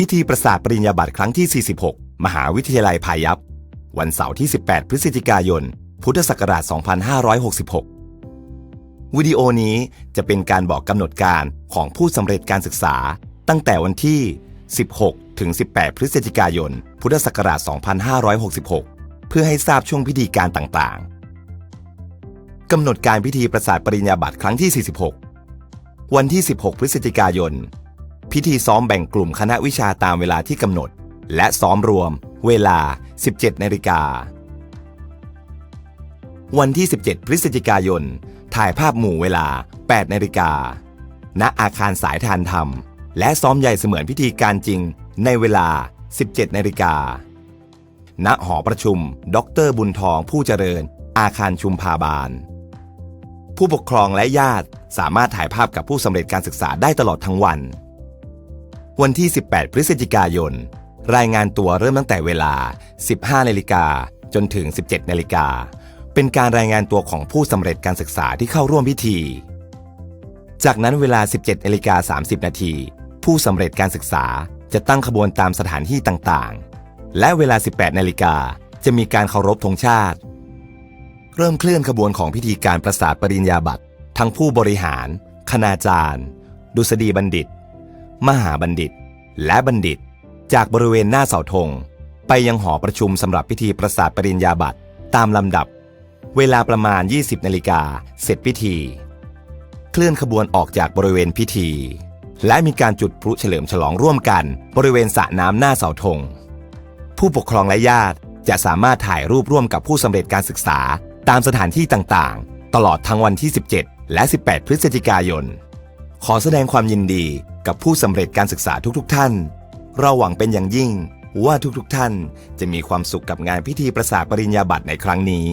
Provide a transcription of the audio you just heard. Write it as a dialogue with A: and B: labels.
A: พิธีประสาทปริญญาบัตรครั้งที่ 46 มหาวิทยาลัยพายัพ วันเสาร์ที่ 18 พฤศจิกายน พุทธศักราช 2566 วิดีโอนี้จะเป็นการบอกกำหนดการของผู้สำเร็จการศึกษา ตั้งแต่วันที่ 16 ถึง 18 พฤศจิกายน พุทธศักราช 2566 เพื่อให้ทราบช่วงพิธีการต่างๆ กำหนดการพิธีประสาทปริญญาบัตรครั้งที่ 46 วันที่ 16 พฤศจิกายน พิธีซ้อมแบ่งกลุ่มคณะวิชาตามเวลาที่กำหนด และซ้อมรวม เวลา 17 นาฬิกา วันที่ 17 พฤศจิกายน ถ่ายภาพหมู่เวลา 8 นาฬิกา ณ อาคารสายทานธรรม และซ้อมใหญ่เสมือนพิธีการจริง ในเวลา 17 นาฬิกา ณ หอประชุม ดรบุญทองผู้เจริญ อาคารชุมพาบาล ผู้ปกครองและญาติสามารถถ่ายภาพกับผู้สำเร็จการศึกษาได้ตลอดทั้งวัน วันที่ 18 พฤศจิกายน รายงานตัวเริ่มตั้งแต่เวลา 15 นาฬิกาจนถึง 17 นาฬิกา เป็นการรายงานตัวของผู้สำเร็จการศึกษาที่เข้าร่วมพิธี จากนั้นเวลา 17 นาฬิกา 30 นาที ผู้สำเร็จการศึกษาจะตั้งขบวนตามสถานที่ต่างๆ และเวลา 18 นาฬิกาจะมีการเคารพธงชาติ เริ่มเคลื่อนขบวนของพิธีการประสาทปริญญาบัตรทั้งผู้บริหาร คณาจารย์ ดุษฎีบัณฑิต มหาบัณฑิต และบัณฑิต จากบริเวณหน้าเสาธง ไปยังหอประชุมสำหรับพิธีประสาทปริญญาบัตรตามลำดับ เวลาประมาณ 20นาฬิกาเสร็จพิธี เคลื่อนขบวนออกจากบริเวณพิธี และมีการจุดพลุเฉลิมฉลองร่วมกัน บริเวณสระน้ำหน้าเสาธง ผู้ปกครองและญาติจะสามารถถ่ายรูปร่วมกับผู้สำเร็จการศึกษา ตามสถานที่ต่างๆ ตลอดทั้งวันที่ 17 และ 18 พฤศจิกายน ขอแสดงความยินดีกับผู้สำเร็จการศึกษาทุกๆท่าน เราหวังเป็นอย่างยิ่งว่าทุกๆท่านจะมีความสุขกับงานพิธีประสาทปริญญาบัตรในครั้งนี้